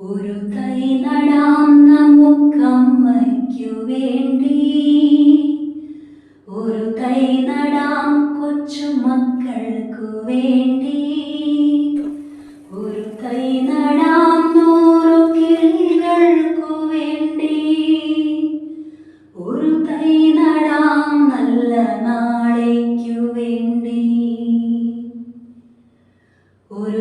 ഒരു കൈ നടാം നമുക്കമ്മയ്ക്കു വേണ്ടി. ഒരു കൈ നടാം കൊച്ചുമക്കൾക്കു വേണ്ടി.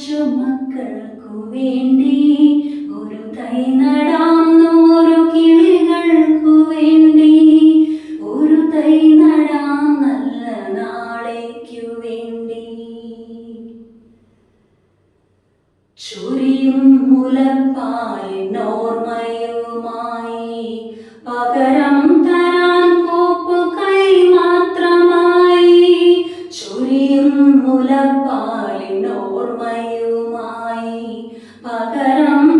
കൊച്ചുമക്കൾക്കു വേണ്ടി ഒരു തൈ നടാം നൂറു കിളികൾക്കു വേണ്ടി. ഒരു തൈ നടാം നല്ല നാളേക്കു വേണ്ടി. ചുരിയും മുലപ്പാലിനോർമ്മയുമായി പകരം മുലപ്പാലിനോർമ്മയുമായി പകരം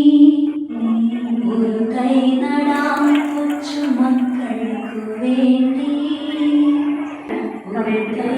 കൊച്ചുമക്കൾക്കു വേണ്ടി ഒരു തൈ